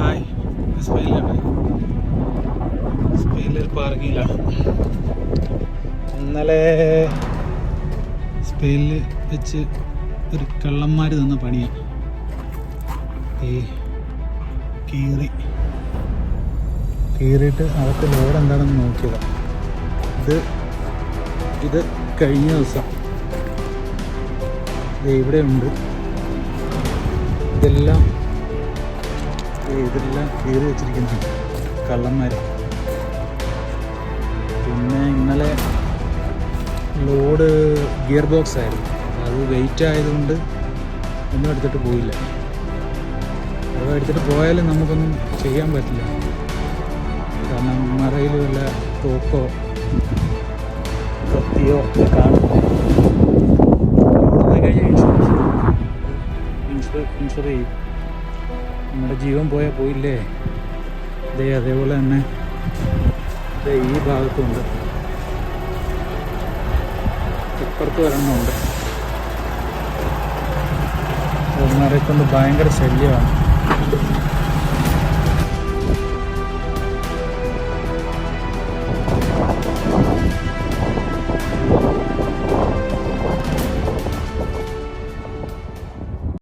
Hi സ്പെയിനിലാണ് സ്പെയിനിൽ പാർക്കിങ്ങിലാണ് ഇന്നലെ സ്പെയിനിൽ വെച്ച് ഒരു കള്ളന്മാർ തന്ന പണിയാണ് ഈ കീറി. കീറിയിട്ട് അവർക്ക് ലോഡ് എന്താണെന്ന് നോക്കിയതാണ് ഇത് ഇത് കഴിഞ്ഞ ദിവസം. ഇത് ഇവിടെ ഉണ്ട് ഇതെല്ലാം ഇതെല്ലാം കീറി വെച്ചിരിക്കുന്ന. കള്ളന്മാർ പിന്നെ ഇന്നലെ ലോഡ് ഗിയർ ബോക്സ് ആയിരുന്നു. അത് വെയിറ്റ് ആയതുകൊണ്ട് ഒന്നും എടുത്തിട്ട് പോയില്ല. അത് എടുത്തിട്ട് പോയാലും നമുക്കൊന്നും ചെയ്യാൻ പറ്റില്ല. കാരണം മറയിൽ വല്ല തോക്കോ കത്തിയോ ഒക്കെ ഇൻഷുറൻസ്. ഇൻഷുർ ഇൻഷുർ ചെയ്യും. നമ്മുടെ ജീവൻ പോയാൽ പോയില്ലേ? അതെ അതേപോലെ തന്നെ ദേ ഈ ഭാഗത്തുണ്ട് ഇപ്പുറത്ത് വരണമുണ്ട് അവന്മാരെ ഭയങ്കര ശല്യമാണ്.